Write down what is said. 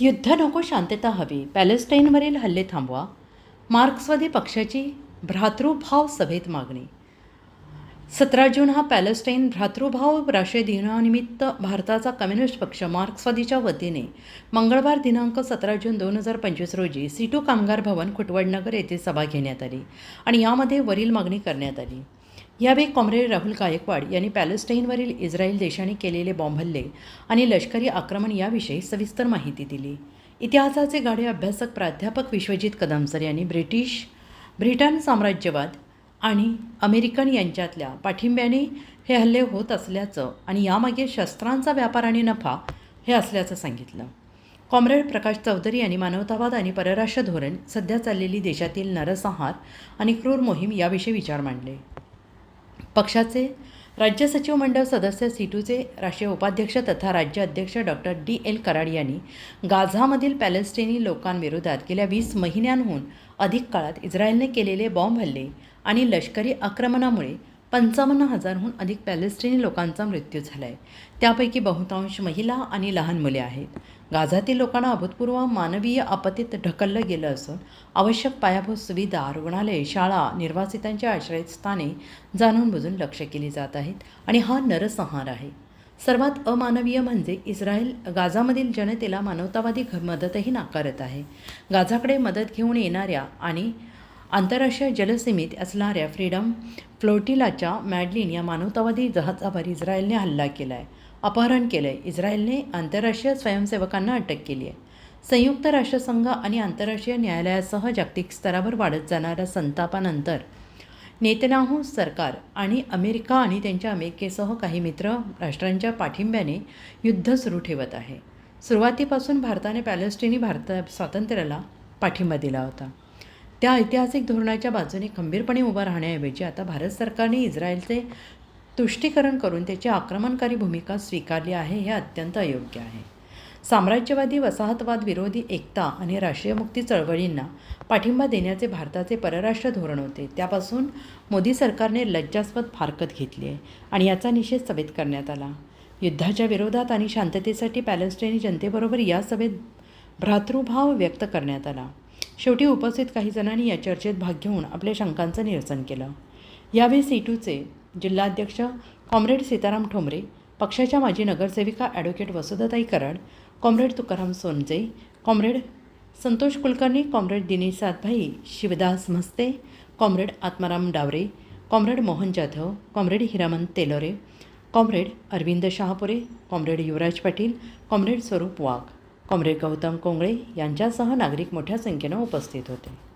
युद्ध नको शांतता हवी. पॅलेस्टाईनवरील हल्ले थांबवा. मार्क्सवादी पक्षाची भ्रातृभाव सभेत मागणी. सतरा जून हा पॅलेस्टाईन भ्रातृभाव राष्ट्रीय दिनानिमित्त भारताचा कम्युनिस्ट पक्ष मार्क्सवादीच्या वतीने मंगळवार दिनांक सतरा जून दोन हजार पंचवीस रोजी सीटू कामगार भवन खुटवडनगर येथे सभा घेण्यात आली आणि यामध्ये वरील मागणी करण्यात आली. यावेळी कॉम्रेड राहुल गायकवाड यांनी पॅलेस्टाईनवरील इस्रायल देशाने केलेले बॉम्ब हल्ले आणि लष्करी आक्रमण याविषयी सविस्तर माहिती दिली. इतिहासाचे गाडे अभ्यासक प्राध्यापक विश्वजित कदमसर यांनी ब्रिटिश ब्रिटन साम्राज्यवाद आणि अमेरिकन यांच्यातल्या पाठिंब्याने हे हल्ले होत असल्याचं आणि यामागे शस्त्रांचा व्यापार आणि नफा हे असल्याचं सांगितलं. कॉम्रेड प्रकाश चौधरी यांनी मानवतावाद आणि परराष्ट्र धोरण सध्या चाललेली देशातील नरसंहार आणि क्रूर मोहीम याविषयी विचार मांडले. पक्षाचे राज्य सचिव मंडळ सदस्य सीटूचे राष्ट्रीय उपाध्यक्ष तथा राज्य अध्यक्ष डॉक्टर डी. एल. कराड यांनी गाझामधील पॅलेस्टिनी लोकांविरोधात गेल्या वीस महिन्यांहून अधिक काळात इस्रायलने केलेले बॉम्ब हल्ले आणि लष्करी आक्रमणामुळे पंचावन्न हजारहून अधिक पॅलेस्टिनी लोकांचा मृत्यू झाला आहे त्यापैकी बहुतांश महिला आणि लहान मुले आहेत. गाझातील लोकांना अभूतपूर्व मानवीय आपत्तीत ढकललं गेलं असून आवश्यक पायाभूत सुविधा रुग्णालये शाळा निर्वासितांची आश्रयस्थाने जाणून बुजून लक्ष केली जात आहेत आणि हा नरसंहार आहे. सर्वात अमानवीय म्हणजे इस्रायल गाझामधील जनतेला मानवतावादी घ- मदतही नाकारत आहे. गाझाकडे मदत घेऊन येणाऱ्या आणि आंतरराष्ट्रीय जलसीमेत असणाऱ्या फ्रीडम फ्लोटिलाच्या मॅडलिन या मानवतावादी जहाजावर इस्रायलने हल्ला केला आहे अपहरण केलं आहे इस्रायलने आंतरराष्ट्रीय स्वयंसेवकांना अटक केली आहे. संयुक्त राष्ट्रसंघ आणि आंतरराष्ट्रीय न्यायालयासह जागतिक स्तरावर वाढत जाणाऱ्या संतापानंतर नेतन्याहू सरकार आणि अमेरिका आणि त्यांच्या अमेरिकेसह काही मित्र राष्ट्रांच्या पाठिंब्याने युद्ध सुरू ठेवत आहे. सुरुवातीपासून भारताने पॅलेस्टिनी भारत स्वातंत्र्याला पाठिंबा दिला होता. त्या ऐतिहासिक धोरणाच्या बाजूने खंबीरपणे उभं राहण्याऐवजी आता भारत सरकारने इस्रायलचे तुष्टीकरण करून त्याची आक्रमणकारी भूमिका स्वीकारली आहे हे अत्यंत अयोग्य आहे. साम्राज्यवादी वसाहतवाद विरोधी एकता आणि राष्ट्रीय मुक्ती चळवळींना पाठिंबा देण्याचे भारताचे परराष्ट्र धोरण होते. त्यापासून मोदी सरकारने लज्जास्पद फारकत घेतली आहे आणि याचा निषेध सभेत करण्यात आला. युद्धाच्या विरोधात आणि शांततेसाठी पॅलेस्टाईनी जनतेबरोबर या सभेत भ्रातृभाव व्यक्त करण्यात आला. शेवटी उपस्थित काही जणांनी या चर्चेत भाग घेऊन आपल्या शंकांचं निरसन केलं. यावेळी सीटूचे जिल्हाध्यक्ष कॉम्रेड सीताराम ठोंबरे पक्षाच्या माजी नगरसेविका advocate Vasudhatai Karad comrade Tukaram Sonje comrade Santosh Kulkarni comrade Dinesh Satbhai Shivdas Mhaste comrade Atmaram Daware comrade Mohan Jadhav comrade Hiraman Telore comrade Arvind Shahapure comrade Yuvraj Patil comrade Swaroop Wagh comrade Gautam Kongale यांच्यासह नागरिक मोठ्या संख्येनं उपस्थित होते.